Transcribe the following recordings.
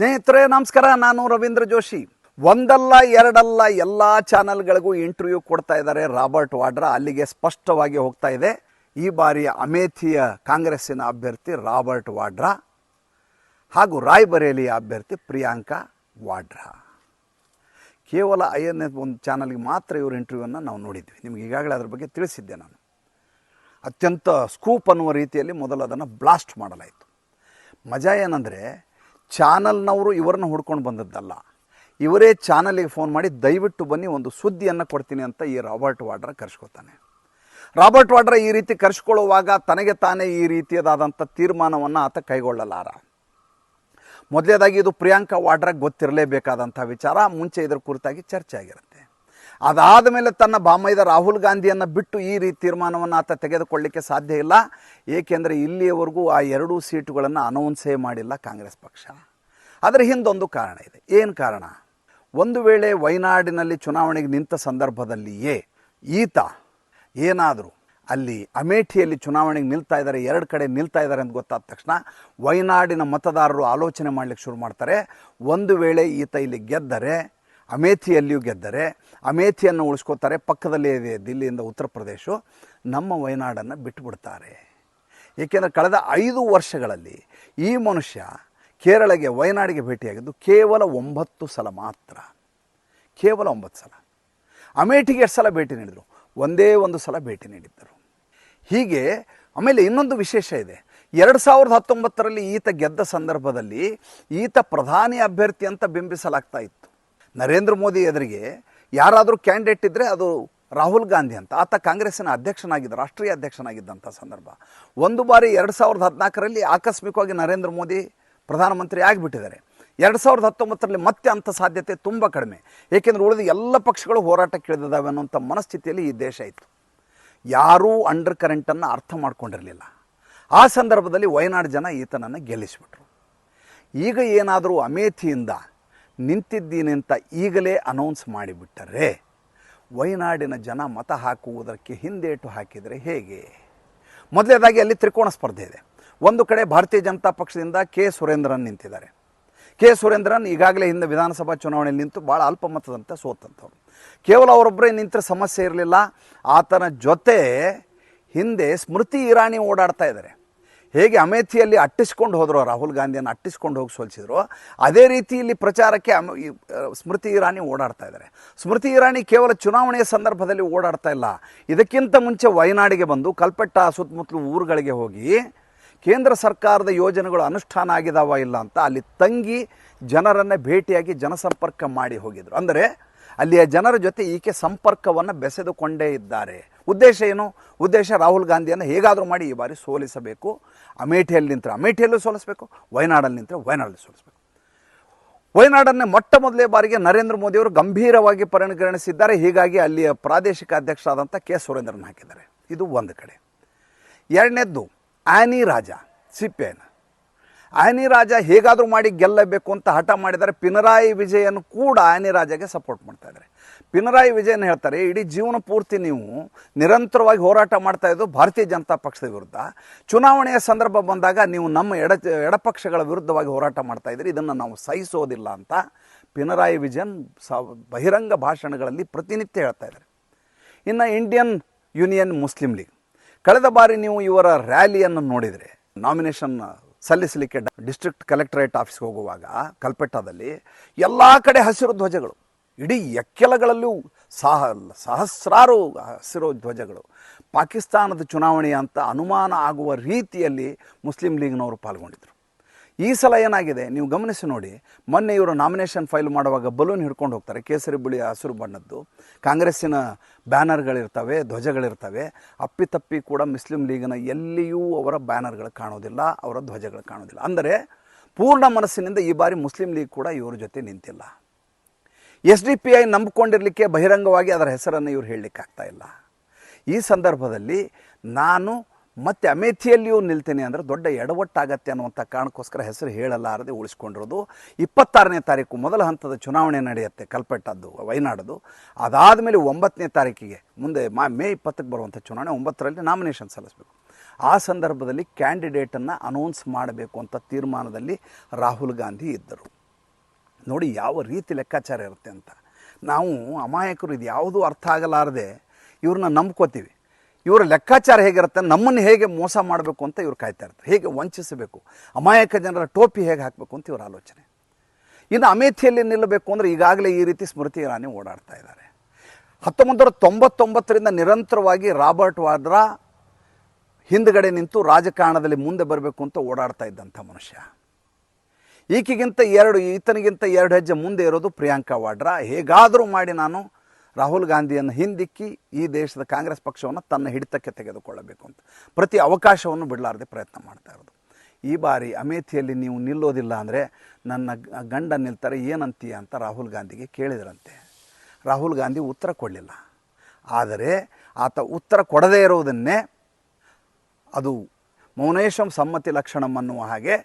ಸ್ನೇಹಿತರೆ, ನಮಸ್ಕಾರ. ನಾನು ರವೀಂದ್ರ ಜೋಶಿ. ಒಂದಲ್ಲ, ಎರಡಲ್ಲ ಎಲ್ಲ ಚಾನೆಲ್ಗಳಿಗೂ ಇಂಟರ್ವ್ಯೂ ಕೊಡ್ತಾ ಇದ್ದಾರೆ ರಾಬರ್ಟ್ ವಾಡ್ರಾ. ಅಲ್ಲಿಗೆ ಸ್ಪಷ್ಟವಾಗಿ ಹೋಗ್ತಾ ಇದೆ. ಈ ಬಾರಿಯ ಅಮೇಥಿಯ ಕಾಂಗ್ರೆಸ್ಸಿನ ಅಭ್ಯರ್ಥಿ ರಾಬರ್ಟ್ ವಾಡ್ರಾ ಹಾಗೂ ರಾಯ್ಬರೇಲಿಯ ಅಭ್ಯರ್ಥಿ ಪ್ರಿಯಾಂಕಾ ವಾಡ್ರಾ. ಕೇವಲ ಐ ಎನ್ ಎಸ್ ಒಂದು ಚಾನಲ್ಗೆ ಮಾತ್ರ ಇವ್ರ ಇಂಟರ್ವ್ಯೂವನ್ನು ನಾವು ನೋಡಿದ್ವಿ. ನಿಮ್ಗೆ ಈಗಾಗಲೇ ಅದ್ರ ಬಗ್ಗೆ ತಿಳಿಸಿದ್ದೆ ನಾನು. ಅತ್ಯಂತ ಸ್ಕೂಪ್ ಅನ್ನುವ ರೀತಿಯಲ್ಲಿ ಮೊದಲು ಅದನ್ನು ಬ್ಲಾಸ್ಟ್ ಮಾಡಲಾಯಿತು. ಮಜಾ ಏನಂದರೆ ಚಾನಲ್ನವರು ಇವರನ್ನ ಹುಡ್ಕೊಂಡು ಬಂದದ್ದಲ್ಲ. ಇವರೇ ಚಾನಲಿಗೆ ಫೋನ್ ಮಾಡಿ ದಯವಿಟ್ಟು ಬನ್ನಿ, ಒಂದು ಸುದ್ದಿಯನ್ನು ಕೊಡ್ತೀನಿ ಅಂತ ಈ ರಾಬರ್ಟ್ ವಾಡ್ರ ಕರ್ಸ್ಕೊತಾನೆ. ರಾಬರ್ಟ್ ವಾಡ್ರ ಈ ರೀತಿ ಕರ್ಸ್ಕೊಳ್ಳುವಾಗ ತನಗೆ ತಾನೇ ಈ ರೀತಿಯದಾದಂಥ ತೀರ್ಮಾನವನ್ನು ಆತ ಕೈಗೊಳ್ಳಲಾರ. ಮೊದಲೇದಾಗಿ ಇದು ಪ್ರಿಯಾಂಕಾ ವಾಡ್ರಾಗೆ ಗೊತ್ತಿರಲೇಬೇಕಾದಂಥ ವಿಚಾರ, ಮುಂಚೆ ಇದರ ಕುರಿತಾಗಿ ಚರ್ಚೆ ಆಗಿರುತ್ತೆ. ಅದಾದ ಮೇಲೆ ತನ್ನ ಬಾಮೈದ ರಾಹುಲ್ ಗಾಂಧಿಯನ್ನು ಬಿಟ್ಟು ಈ ರೀತಿ ತೀರ್ಮಾನವನ್ನು ಆತ ತೆಗೆದುಕೊಳ್ಳಿಕ್ಕೆ ಸಾಧ್ಯ ಇಲ್ಲ. ಏಕೆಂದರೆ ಇಲ್ಲಿಯವರೆಗೂ ಆ ಎರಡೂ ಸೀಟುಗಳನ್ನು ಅನೌನ್ಸೇ ಮಾಡಿಲ್ಲ ಕಾಂಗ್ರೆಸ್ ಪಕ್ಷ. ಅದರ ಹಿಂದೊಂದು ಕಾರಣ ಇದೆ. ಏನು ಕಾರಣ? ಒಂದು ವೇಳೆ ವಯನಾಡಿನಲ್ಲಿ ಚುನಾವಣೆಗೆ ನಿಂತ ಸಂದರ್ಭದಲ್ಲಿಯೇ ಈತ ಏನಾದರೂ ಅಲ್ಲಿ ಅಮೇಠಿಯಲ್ಲಿ ಚುನಾವಣೆಗೆ ನಿಲ್ತಾ ಇದ್ದಾರೆ, ಎರಡು ಕಡೆ ನಿಲ್ತಾ ಇದ್ದಾರೆ ಅಂತ ಗೊತ್ತಾದ ತಕ್ಷಣ ವಯನಾಡಿನ ಮತದಾರರು ಆಲೋಚನೆ ಮಾಡಲಿಕ್ಕೆ ಶುರು ಮಾಡ್ತಾರೆ. ಒಂದು ವೇಳೆ ಈತ ಇಲ್ಲಿ ಗೆದ್ದರೆ ಅಮೇಥಿಯಲ್ಲಿಯೂ ಗೆದ್ದರೆ, ಅಮೇಥಿಯನ್ನು ಉಳಿಸ್ಕೋತಾರೆ ಪಕ್ಕದಲ್ಲೇ ಇದೆ ದಿಲ್ಲಿಯಿಂದ ಉತ್ತರ ಪ್ರದೇಶ, ನಮ್ಮ ವಯನಾಡನ್ನು ಬಿಟ್ಟುಬಿಡ್ತಾರೆ. ಏಕೆಂದರೆ ಕಳೆದ ಐದು ವರ್ಷಗಳಲ್ಲಿ ಈ ಮನುಷ್ಯ ಕೇರಳಗೆ, ವಯನಾಡಿಗೆ ಭೇಟಿಯಾಗಿದ್ದು ಕೇವಲ ಒಂಬತ್ತು ಸಲ ಮಾತ್ರ. ಕೇವಲ ಒಂಬತ್ತು ಸಲ. ಅಮೇಠಿಗೆ ಎಷ್ಟು ಸಲ ಭೇಟಿ ನೀಡಿದರು? ಒಂದೇ ಒಂದು ಸಲ ಭೇಟಿ ನೀಡಿದ್ದರು. ಹೀಗೆ ಆಮೇಲೆ ಇನ್ನೊಂದು ವಿಶೇಷ ಇದೆ. ಎರಡು ಸಾವಿರದ ಹತ್ತೊಂಬತ್ತರಲ್ಲಿ ಈತ ಗೆದ್ದ ಸಂದರ್ಭದಲ್ಲಿ ಈತ ಪ್ರಧಾನಿ ಅಭ್ಯರ್ಥಿ ಅಂತ ಬಿಂಬಿಸಲಾಗ್ತಾ ಇತ್ತು. ನರೇಂದ್ರ ಮೋದಿ ಎದುರಿಗೆ ಯಾರಾದರೂ ಕ್ಯಾಂಡಿಡೇಟ್ ಇದ್ದರೆ ಅದು ರಾಹುಲ್ ಗಾಂಧಿ ಅಂತ. ಆತ ಕಾಂಗ್ರೆಸ್ಸಿನ ಅಧ್ಯಕ್ಷನಾಗಿದ್ದ, ರಾಷ್ಟ್ರೀಯ ಅಧ್ಯಕ್ಷನಾಗಿದ್ದಂಥ ಸಂದರ್ಭ. ಒಂದು ಬಾರಿ ಎರಡು ಸಾವಿರದ ಹದಿನಾಲ್ಕರಲ್ಲಿ ಆಕಸ್ಮಿಕವಾಗಿ ನರೇಂದ್ರ ಮೋದಿ ಪ್ರಧಾನಮಂತ್ರಿ ಆಗಿಬಿಟ್ಟಿದ್ದಾರೆ. ಎರಡು ಸಾವಿರದ ಹತ್ತೊಂಬತ್ತರಲ್ಲಿ ಮತ್ತೆ ಅಂಥ ಸಾಧ್ಯತೆ ತುಂಬ ಕಡಿಮೆ. ಏಕೆಂದರೆ ಉಳಿದ ಎಲ್ಲ ಪಕ್ಷಗಳು ಹೋರಾಟಕ್ಕೆ ಇಳಿದಿದ್ದಾವೆ ಅನ್ನುವಂಥ ಮನಸ್ಥಿತಿಯಲ್ಲಿ ಈ ದೇಶ ಇತ್ತು. ಯಾರೂ ಅಂಡರ್ ಕರೆಂಟನ್ನು ಅರ್ಥ ಮಾಡ್ಕೊಂಡಿರಲಿಲ್ಲ. ಆ ಸಂದರ್ಭದಲ್ಲಿ ವಯನಾಡು ಜನ ಈತನನ್ನು ಗೆಲ್ಲಿಸಿಬಿಟ್ರು. ಈಗ ಏನಾದರೂ ಅಮೇಥಿಯಿಂದ ನಿಂತಿದ್ದೀನಿ ಅಂತ ಈಗಲೇ ಅನೌನ್ಸ್ ಮಾಡಿಬಿಟ್ಟರೆ, ವಯನಾಡಿನ ಜನ ಮತ ಹಾಕುವುದಕ್ಕೆ ಹಿಂದೇಟು ಹಾಕಿದರೆ ಹೇಗೆ? ಮೊದಲನೇದಾಗಿ ಅಲ್ಲಿ ತ್ರಿಕೋಣ ಸ್ಪರ್ಧೆ ಇದೆ. ಒಂದು ಕಡೆ ಭಾರತೀಯ ಜನತಾ ಪಕ್ಷದಿಂದ ಕೆ ಸುರೇಂದ್ರನ್ ನಿಂತಿದ್ದಾರೆ. ಕೆ ಸುರೇಂದ್ರನ್ ಈಗಾಗಲೇ ಹಿಂದೆ ವಿಧಾನಸಭಾ ಚುನಾವಣೆಯಲ್ಲಿ ನಿಂತು ಭಾಳ ಅಲ್ಪ ಮತದಂತೆ ಸೋತಂಥವ್ರು ಕೇವಲ ಅವರೊಬ್ಬರೇ ನಿಂತರೆ ಸಮಸ್ಯೆ ಇರಲಿಲ್ಲ, ಆತನ ಜೊತೆ ಹಿಂದೆ ಸ್ಮೃತಿ ಇರಾನಿ ಓಡಾಡ್ತಾ ಇದ್ದಾರೆ. ಹೇಗೆ ಅಮೇಥಿಯಲ್ಲಿ ಅಟ್ಟಿಸ್ಕೊಂಡು ಹೋದರೋ, ರಾಹುಲ್ ಗಾಂಧಿಯನ್ನು ಅಟ್ಟಿಸ್ಕೊಂಡು ಹೋಗಿ ಸೋಲಿಸಿದ್ರು, ಅದೇ ರೀತಿ ಇಲ್ಲಿ ಪ್ರಚಾರಕ್ಕೆ ಸ್ಮೃತಿ ಇರಾನಿ ಓಡಾಡ್ತಾ ಇದ್ದಾರೆ ಸ್ಮೃತಿ ಇರಾನಿ ಕೇವಲ ಚುನಾವಣೆಯ ಸಂದರ್ಭದಲ್ಲಿ ಓಡಾಡ್ತಾ ಇಲ್ಲ. ಇದಕ್ಕಿಂತ ಮುಂಚೆ ವಯನಾಡಿಗೆ ಬಂದು ಕಲ್ಪೆಟ್ಟ ಸುತ್ತಮುತ್ತಲು ಊರುಗಳಿಗೆ ಹೋಗಿ, ಕೇಂದ್ರ ಸರ್ಕಾರದ ಯೋಜನೆಗಳು ಅನುಷ್ಠಾನ ಆಗಿದಾವ ಇಲ್ಲ ಅಂತ ಅಲ್ಲಿ ತಂಗಿ ಜನರನ್ನು ಭೇಟಿಯಾಗಿ ಜನಸಂಪರ್ಕ ಮಾಡಿ ಹೋಗಿದ್ರು. ಅಂದರೆ ಅಲ್ಲಿಯ ಜನರ ಜೊತೆ ಈಕೆ ಸಂಪರ್ಕವನ್ನು ಬೆಸೆದುಕೊಂಡೇ ಇದ್ದಾರೆ. ಉದ್ದೇಶ ಏನು? ಉದ್ದೇಶ ರಾಹುಲ್ ಗಾಂಧಿಯನ್ನು ಹೇಗಾದರೂ ಮಾಡಿ ಈ ಬಾರಿ ಸೋಲಿಸಬೇಕು. ಅಮೇಠಿಯಲ್ಲಿ ನಿಂತರೆ ಅಮೇಠಿಯಲ್ಲೂ ಸೋಲಿಸಬೇಕು, ವಯನಾಡಲ್ಲಿ ನಿಂತರೆ ವಯನಾಡಲ್ಲಿ ಸೋಲಿಸಬೇಕು. ವಯನಾಡನ್ನೇ ಮೊಟ್ಟ ಮೊದಲೇ ಬಾರಿಗೆ ನರೇಂದ್ರ ಮೋದಿಯವರು ಗಂಭೀರವಾಗಿ ಪರಿಗಣಿಸಿದ್ದಾರೆ. ಹೀಗಾಗಿ ಅಲ್ಲಿಯ ಪ್ರಾದೇಶಿಕ ಅಧ್ಯಕ್ಷ ಆದಂಥ ಕೆ. ಸುರೇಂದ್ರನ್ ಹಾಕಿದ್ದಾರೆ. ಇದು ಒಂದು ಕಡೆ. ಎರಡನೇದ್ದು, ಆನಿ ರಾಜ ಸಿಪ್ಪೆಯನ್ನು ಆನಿ ರಾಜ ಹೇಗಾದರೂ ಮಾಡಿ ಗೆಲ್ಲಬೇಕು ಅಂತ ಹಠ ಮಾಡಿದರೆ ಪಿನರಾಯಿ ವಿಜಯನ್ ಕೂಡ ಆನಿ ರಾಜಗೆ ಸಪೋರ್ಟ್ ಮಾಡ್ತಾ ಇದ್ದಾರೆ ಪಿನರಾಯಿ ವಿಜಯನ್ ಹೇಳ್ತಾರೆ, ಇಡೀ ಜೀವನ ಪೂರ್ತಿ ನೀವು ನಿರಂತರವಾಗಿ ಹೋರಾಟ ಮಾಡ್ತಾ ಇದ್ದು ಭಾರತೀಯ ಜನತಾ ಪಕ್ಷದ ವಿರುದ್ಧ. ಚುನಾವಣೆಯ ಸಂದರ್ಭ ಬಂದಾಗ ನೀವು ನಮ್ಮ ಎಡ, ಎಡಪಕ್ಷಗಳ ವಿರುದ್ಧವಾಗಿ ಹೋರಾಟ ಮಾಡ್ತಾ ಇದ್ದೀರಿ, ಇದನ್ನು ನಾವು ಸಹಿಸೋದಿಲ್ಲ ಅಂತ ಪಿನರಾಯಿ ವಿಜಯನ್ ಸ, ಬಹಿರಂಗ ಭಾಷಣಗಳಲ್ಲಿ ಪ್ರತಿನಿತ್ಯ ಹೇಳ್ತಾ ಇದ್ದಾರೆ ಇನ್ನು ಇಂಡಿಯನ್ ಯೂನಿಯನ್ ಮುಸ್ಲಿಂ ಲೀಗ್. ಕಳೆದ ಬಾರಿ ನೀವು ಇವರ ರ್ಯಾಲಿಯನ್ನು ನೋಡಿದರೆ ನಾಮಿನೇಷನ್ ಸಲ್ಲಿಸಲಿಕ್ಕೆ ಡಿಸ್ಟ್ರಿಕ್ಟ್ ಕಲೆಕ್ಟರೇಟ್ ಆಫೀಸ್ಗೆ ಹೋಗುವಾಗ ಕಲ್ಪೆಟ್ಟಾದಲ್ಲಿ ಎಲ್ಲ ಕಡೆ ಹಸಿರು ಧ್ವಜಗಳು. ಇಡೀ ಎಕ್ಕೆಲಗಳಲ್ಲೂ ಸಹ, ಸಹಸ್ರಾರು ಹಸಿರು ಧ್ವಜಗಳು. ಪಾಕಿಸ್ತಾನದ ಚುನಾವಣೆ ಅಂತ ಅನುಮಾನ ಆಗುವ ರೀತಿಯಲ್ಲಿ ಮುಸ್ಲಿಂ ಲೀಗ್ನವರು ಪಾಲ್ಗೊಂಡಿದ್ದರು ಈ ಸಲ ಏನಾಗಿದೆ? ನೀವು ಗಮನಿಸಿ ನೋಡಿ. ಮೊನ್ನೆ ಇವರು ನಾಮಿನೇಷನ್ ಫೈಲ್ ಮಾಡುವಾಗ ಬಲೂನ್ ಹಿಡ್ಕೊಂಡು ಹೋಗ್ತಾರೆ. ಕೇಸರಿ ಬಿಳಿ ಹಸಿರು ಬಣ್ಣದ್ದು. ಕಾಂಗ್ರೆಸ್ಸಿನ ಬ್ಯಾನರ್ಗಳಿರ್ತವೆ, ಧ್ವಜಗಳಿರ್ತವೆ. ಅಪ್ಪಿತಪ್ಪಿ ಕೂಡ ಮುಸ್ಲಿಂ ಲೀಗಿನ ಎಲ್ಲಿಯೂ ಅವರ ಬ್ಯಾನರ್ಗಳು ಕಾಣೋದಿಲ್ಲ, ಅವರ ಧ್ವಜಗಳು ಕಾಣೋದಿಲ್ಲ. ಅಂದರೆ ಪೂರ್ಣ ಮನಸ್ಸಿನಿಂದ ಈ ಬಾರಿ ಮುಸ್ಲಿಂ ಲೀಗ್ ಕೂಡ ಇವ್ರ ಜೊತೆ ನಿಂತಿಲ್ಲ. ಎಸ್ ಡಿ ಪಿ ಐ ನಂಬಿಕೊಂಡಿರಲಿಕ್ಕೆ ಬಹಿರಂಗವಾಗಿ ಅದರ ಹೆಸರನ್ನು ಇವ್ರು ಹೇಳಲಿಕ್ಕಾಗ್ತಾ ಇಲ್ಲ. ಈ ಸಂದರ್ಭದಲ್ಲಿ ನಾನು ಮತ್ತೆ ಅಮೇಥಿಯಲ್ಲಿಯೂ ನಿಲ್ತೇನೆ ಅಂದರೆ ದೊಡ್ಡ ಎಡವಟ್ಟಾಗತ್ತೆ ಅನ್ನುವಂಥ ಕಾರಣಕ್ಕೋಸ್ಕರ ಹೆಸರು ಹೇಳಲಾರದೆ ಉಳಿಸ್ಕೊಂಡಿರೋದು. ಇಪ್ಪತ್ತಾರನೇ ತಾರೀಕು ಮೊದಲ ಹಂತದ ಚುನಾವಣೆ ನಡೆಯುತ್ತೆ ಕಲ್ಪೆಟ್ಟದ್ದು ವಯನಾಡದು ಅದಾದ ಮೇಲೆ ಒಂಬತ್ತನೇ ತಾರೀಕಿಗೆ ಮುಂದೆ ಮಾ, ಮೇ ಇಪ್ಪತ್ತಕ್ಕೆ ಬರುವಂಥ ಚುನಾವಣೆ, ಒಂಬತ್ತರಲ್ಲಿ ನಾಮಿನೇಷನ್ ಸಲ್ಲಿಸಬೇಕು. ಆ ಸಂದರ್ಭದಲ್ಲಿ ಕ್ಯಾಂಡಿಡೇಟನ್ನು ಅನೌನ್ಸ್ ಮಾಡಬೇಕು ಅಂತ ತೀರ್ಮಾನದಲ್ಲಿ ರಾಹುಲ್ ಗಾಂಧಿ ಇದ್ದರು. ನೋಡಿ ಯಾವ ರೀತಿ ಲೆಕ್ಕಾಚಾರ ಇರುತ್ತೆ ಅಂತ. ನಾವು ಅಮಾಯಕರು ಇದು ಯಾವುದೂ ಅರ್ಥ ಆಗಲಾರದೆ ಇವ್ರನ್ನ ನಂಬ್ಕೋತೀವಿ. ಇವರ ಲೆಕ್ಕಾಚಾರ ಹೇಗಿರುತ್ತೆ, ನಮ್ಮನ್ನು ಹೇಗೆ ಮೋಸ ಮಾಡಬೇಕು ಅಂತ ಇವ್ರು ಕಾಯ್ತಾ ಇರ್ತಾರೆ. ಹೇಗೆ ವಂಚಿಸಬೇಕು, ಅಮಾಯಕ ಜನರ ಟೋಪಿ ಹೇಗೆ ಹಾಕಬೇಕು ಅಂತ ಇವರ ಆಲೋಚನೆ. ಇನ್ನು ಅಮೇಥಿಯಲ್ಲಿ ನಿಲ್ಲಬೇಕು ಅಂದರೆ ಈಗಾಗಲೇ ಈ ರೀತಿ ಸ್ಮೃತಿ ಇರಾನಿ ಓಡಾಡ್ತಾ ಇದ್ದಾರೆ. ಹತ್ತೊಂಬತ್ತು ನೂರ ತೊಂಬತ್ತೊಂಬತ್ತರಿಂದ ನಿರಂತರವಾಗಿ ರಾಬರ್ಟ್ ವಾದ್ರಾ ಹಿಂದ್ಗಡೆ ನಿಂತು ರಾಜಕಾರಣದಲ್ಲಿ ಮುಂದೆ ಬರಬೇಕು ಅಂತ ಓಡಾಡ್ತಾ ಇದ್ದಂಥ ಮನುಷ್ಯ. ಈಕೆಗಿಂತ ಎರಡು, ಈತನಿಗಿಂತ ಎರಡು ಹೆಜ್ಜೆ ಮುಂದೆ ಇರೋದು ಪ್ರಿಯಾಂಕಾ ವಾಡ್ರಾ ಹೇಗಾದರೂ ಮಾಡಿ ನಾನು ರಾಹುಲ್ ಗಾಂಧಿಯನ್ನು ಹಿಂದಿಕ್ಕಿ ಈ ದೇಶದ ಕಾಂಗ್ರೆಸ್ ಪಕ್ಷವನ್ನು ತನ್ನ ಹಿಡಿತಕ್ಕೆ ತೆಗೆದುಕೊಳ್ಳಬೇಕು ಅಂತ. ಪ್ರತಿ ಅವಕಾಶವನ್ನು ಬಿಡಲಾರದೆ ಪ್ರಯತ್ನ ಮಾಡ್ತಾ ಇರೋದು. ಈ ಬಾರಿ ಅಮೇಥಿಯಲ್ಲಿ ನೀವು ನಿಲ್ಲೋದಿಲ್ಲ ಅಂದರೆ ನನ್ನ ಗಂಡ ನಿಲ್ತಾರೆ, ಏನಂತೀಯ ಅಂತ ರಾಹುಲ್ ಗಾಂಧಿಗೆ ಕೇಳಿದರಂತೆ. ರಾಹುಲ್ ಗಾಂಧಿ ಉತ್ತರ ಕೊಡಲಿಲ್ಲ. ಆದರೆ ಆತ ಉತ್ತರ ಕೊಡದೇ ಇರುವುದನ್ನೇ ಅದು ಮೌನೇಶಂ ಸಮ್ಮತಿ ಲಕ್ಷಣಂ ಅನ್ನುವ ಹಾಗೆ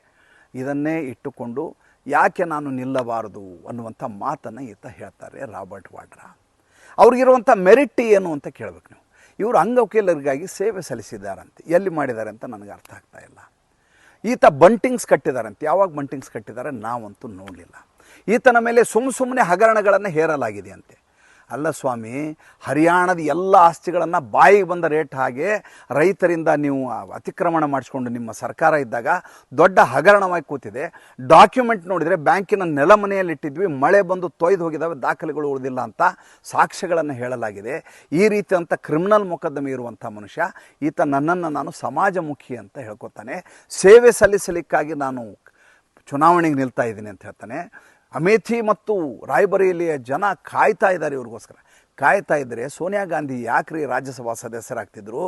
ಇದನ್ನೇ ಇಟ್ಟುಕೊಂಡು ಯಾಕೆ ನಾನು ನಿಲ್ಲಬಾರದು ಅನ್ನುವಂಥ ಮಾತನ್ನು ಈತ ಹೇಳ್ತಾರೆ ರಾಬರ್ಟ್ ವಾಡ್ರಾ. ಅವ್ರಿಗಿರುವಂಥ ಮೆರಿಟ್ ಏನು ಅಂತ ಕೇಳಬೇಕು ನೀವು. ಇವರು ಅಂಗವಕೀಲರಿಗಾಗಿ ಸೇವೆ ಸಲ್ಲಿಸಿದ್ದಾರಂತೆ. ಎಲ್ಲಿ ಮಾಡಿದ್ದಾರೆ ಅಂತ ನನಗೆ ಅರ್ಥ ಆಗ್ತಾ ಇಲ್ಲ. ಈತ ಬಂಟಿಂಗ್ಸ್ ಕಟ್ಟಿದಾರಂತೆ. ಯಾವಾಗ ಬಂಟಿಂಗ್ಸ್ ಕಟ್ಟಿದ್ದಾರೆ ನಾವಂತೂ ನೋಡಲಿಲ್ಲ. ಈತನ ಮೇಲೆ ಸುಮ್ಮ ಸುಮ್ಮನೆ ಹಗರಣಗಳನ್ನು ಹೇರಲಾಗಿದೆ ಅಂತೆ ಅಲ್ಲ ಸ್ವಾಮಿ, ಹರಿಯಾಣದ ಎಲ್ಲ ಆಸ್ತಿಗಳನ್ನು ಬಾಯಿಗೆ ಬಂದ ರೇಟ್ ಹಾಗೆ ರೈತರಿಂದ ನೀವು ಅತಿಕ್ರಮಣ ಮಾಡಿಸ್ಕೊಂಡು ನಿಮ್ಮ ಸರ್ಕಾರ ಇದ್ದಾಗ ದೊಡ್ಡ ಹಗರಣವಾಗಿ ಕೂತಿದೆ. ಡಾಕ್ಯುಮೆಂಟ್ ನೋಡಿದರೆ ಬ್ಯಾಂಕಿನ ನೆಲ ಮನೆಯಲ್ಲಿಟ್ಟಿದ್ವಿ ಮಳೆ ಬಂದು ತೊಯ್ದು ಹೋಗಿದ್ದಾವೆ ದಾಖಲೆಗಳು ಉಳಿದಿಲ್ಲ ಅಂತ ಸಾಕ್ಷ್ಯಗಳನ್ನು ಹೇಳಲಾಗಿದೆ. ಈ ರೀತಿಯಂಥ ಕ್ರಿಮಿನಲ್ ಮೊಕದ್ದಮೆ ಇರುವಂಥ ಮನುಷ್ಯ, ಈತ ನನ್ನನ್ನು ನಾನು ಸಮಾಜಮುಖಿ ಅಂತ ಹೇಳ್ಕೊತಾನೆ. ಸೇವೆ ಸಲ್ಲಿಸಲಿಕ್ಕಾಗಿ ನಾನು ಚುನಾವಣೆಗೆ ನಿಲ್ತಾ ಇದ್ದೀನಿ ಅಂತ ಹೇಳ್ತಾನೆ. ಅಮೇಥಿ ಮತ್ತು ರಾಯ್ಬರೇಲಿಯ ಜನ ಕಾಯ್ತಾ ಇದ್ದಾರೆ ಇವ್ರಿಗೋಸ್ಕರ. ಕಾಯ್ತಾ ಇದ್ದರೆ ಸೋನಿಯಾ ಗಾಂಧಿ ಯಾಕ್ರಿ ರಾಜ್ಯಸಭಾ ಸದಸ್ಯರಾಗ್ತಿದ್ರು?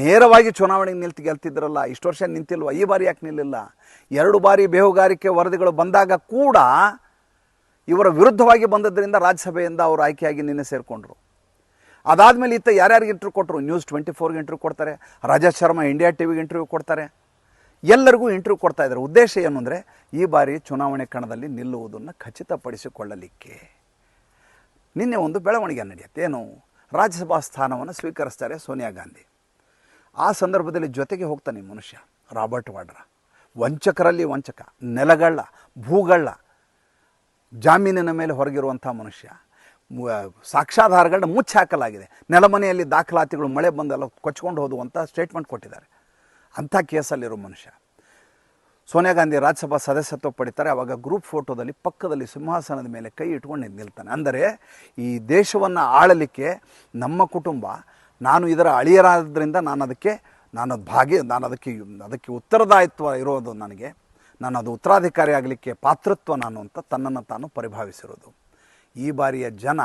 ನೇರವಾಗಿ ಚುನಾವಣೆಗೆ ನಿಲ್ತು ಗೆಲ್ತಿದ್ರಲ್ಲ, ಇಷ್ಟು ವರ್ಷ ನಿಂತಿಲ್ವ? ಈ ಬಾರಿ ಯಾಕೆ ನಿಲ್ಲಿಲ್ಲ? ಎರಡು ಬಾರಿ ಬೇಹುಗಾರಿಕೆ ವರದಿಗಳು ಬಂದಾಗ ಕೂಡ ಇವರ ವಿರುದ್ಧವಾಗಿ ಬಂದದ್ದರಿಂದ ರಾಜ್ಯಸಭೆಯಿಂದ ಅವರು ಆಯ್ಕೆಯಾಗಿ ನಿನ್ನೆ ಸೇರಿಕೊಂಡ್ರು. ಅದಾದಮೇಲೆ ಇತ್ತ ಯಾರ್ಯಾರಿಗೆ ಇಂಟರ್ವ್ಯೂ ಕೊಟ್ಟರು ನ್ಯೂಸ್ ಟ್ವೆಂಟಿ ಫೋರ್ಗೆ ಇಂಟರ್ವ್ಯೂ ಕೊಡ್ತಾರೆ. ರಾಜಾ ಶರ್ಮಾ ಇಂಡಿಯಾ ಟಿ ವಿಗೆ ಇಂಟರ್ವ್ಯೂ ಕೊಡ್ತಾರೆ. ಎಲ್ಲರಿಗೂ ಇಂಟರ್ವ್ಯೂ ಕೊಡ್ತಾ ಇದ್ದಾರೆ. ಉದ್ದೇಶ ಏನು ಅಂದರೆ, ಈ ಬಾರಿ ಚುನಾವಣೆ ಕಣದಲ್ಲಿ ನಿಲ್ಲುವುದನ್ನು ಖಚಿತಪಡಿಸಿಕೊಳ್ಳಲಿಕ್ಕೆ. ನಿನ್ನೆ ಒಂದು ಬೆಳವಣಿಗೆ ನಡೆಯುತ್ತೆ. ಏನು? ರಾಜ್ಯಸಭಾ ಸ್ಥಾನವನ್ನು ಸ್ವೀಕರಿಸ್ತಾರೆ ಸೋನಿಯಾ ಗಾಂಧಿ. ಆ ಸಂದರ್ಭದಲ್ಲಿ ಜೊತೆಗೆ ಹೋಗ್ತಾನೆ ಮನುಷ್ಯ, ರಾಬರ್ಟ್ ವಾಡ್ರಾ. ವಂಚಕರಲ್ಲಿ ವಂಚಕ, ನೆಲಗಳ್ಳ, ಭೂಗಳ್ಳ, ಜಾಮೀನಿನ ಮೇಲೆ ಹೊರಗಿರುವಂಥ ಮನುಷ್ಯ. ಸಾಕ್ಷಾಧಾರಗಳನ್ನ ಮುಚ್ಚಿ ಹಾಕಲಾಗಿದೆ ನೆಲಮನೆಯಲ್ಲಿ ದಾಖಲಾತಿಗಳು ಮಳೆ ಬಂದೆಲ್ಲ ಕೊಚ್ಕೊಂಡು ಹೋದುವಂಥ ಸ್ಟೇಟ್ಮೆಂಟ್ ಕೊಟ್ಟಿದ್ದಾರೆ. ಅಂಥ ಕೇಸಲ್ಲಿರೋ ಮನುಷ್ಯ. ಸೋನಿಯಾ ಗಾಂಧಿ ರಾಜ್ಯಸಭಾ ಸದಸ್ಯತ್ವ ಪಡಿತಾರೆ ಆವಾಗ ಗ್ರೂಪ್ ಫೋಟೋದಲ್ಲಿ ಪಕ್ಕದಲ್ಲಿ ಸಿಂಹಾಸನದ ಮೇಲೆ ಕೈ ಇಟ್ಕೊಂಡು ನಿಲ್ತಾನೆ ಅಂದರೆ ಈ ದೇಶವನ್ನು ಆಳಲಿಕ್ಕೆ ನಮ್ಮ ಕುಟುಂಬ, ನಾನು ಇದರ ಅಳಿಯರಾದ್ರಿಂದ ನಾನು ಅದಕ್ಕೆ, ನಾನು ಅದು ಭಾಗಿ ನಾನು ಅದಕ್ಕೆ ಅದಕ್ಕೆ ಉತ್ತರದಾಯಿತ್ವ ಇರೋದು ನನಗೆ, ನಾನು ಅದು ಉತ್ತರಾಧಿಕಾರಿ ಆಗಲಿಕ್ಕೆ ಪಾತ್ರತ್ವ ನಾನು ಅಂತ ತನ್ನನ್ನು ತಾನು ಪರಿಭಾವಿಸಿರೋದು. ಈ ಬಾರಿಯ ಜನ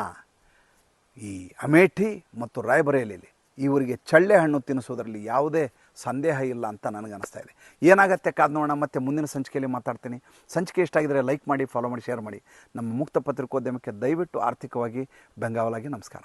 ಈ ಅಮೇಠಿ ಮತ್ತು ರಾಯಬರೇಲಿಲಿ, ಇವರಿಗೆ ಚಳ್ಳೆ ಹಣ್ಣು ತಿನ್ನಿಸೋದ್ರಲ್ಲಿ ಯಾವುದೇ ಸಂದೇಹ ಇಲ್ಲ ಅಂತ ನನಗನ್ನಿಸ್ತಾ ಇದೆ. ಏನಾಗುತ್ತೆ ಕಾದ್ ನೋಡೋಣ, ಮತ್ತೆ ಮುಂದಿನ ಸಂಚಿಕೆಯಲ್ಲಿ ಮಾತಾಡ್ತೀನಿ. ಸಂಚಿಕೆ ಇಷ್ಟ ಆಗಿದ್ರೆ ಲೈಕ್ ಮಾಡಿ ಫಾಲೋ ಮಾಡಿ ಶೇರ್ ಮಾಡಿ. ನಮ್ಮ ಮುಕ್ತ ಪತ್ರಿಕೋದ್ಯಮಕ್ಕೆ ದಯವಿಟ್ಟು ಆರ್ಥಿಕವಾಗಿ ಬೆಂಗಾವಲಾಗಿ ನಮಸ್ಕಾರ.